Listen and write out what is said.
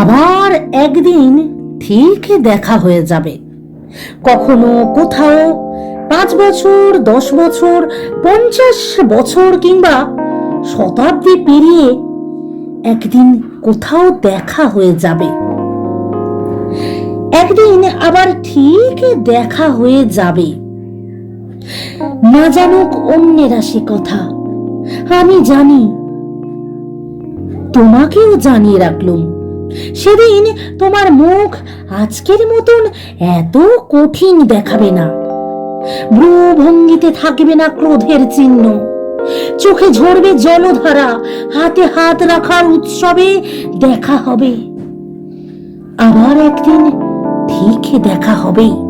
আবার একদিন ঠিক দেখা হয়ে যাবে। কখনো কোথাও পাঁচ বছর, দশ বছর, পঞ্চাশ বছর কিংবা শতাব্দী পেরিয়ে একদিন কোথাও দেখা হয়ে যাবে। একদিন আবার ঠিক দেখা হয়ে যাবে। না জানুক অন্যেরা সে কথা, আমি জানি, তোমাকেও জানিয়ে রাখলুম। সেদিন তোমার মুখ আজকের মতন এত কঠিন দেখাবে না। ভ্রু ভঙ্গিতে থাকবে না ক্রোধের চিহ্ন। চোখে ঝরবে জলধারা, হাতে হাত রাখার উৎসবে দেখা হবে। আবার একদিন ঠিক দেখা হবেই।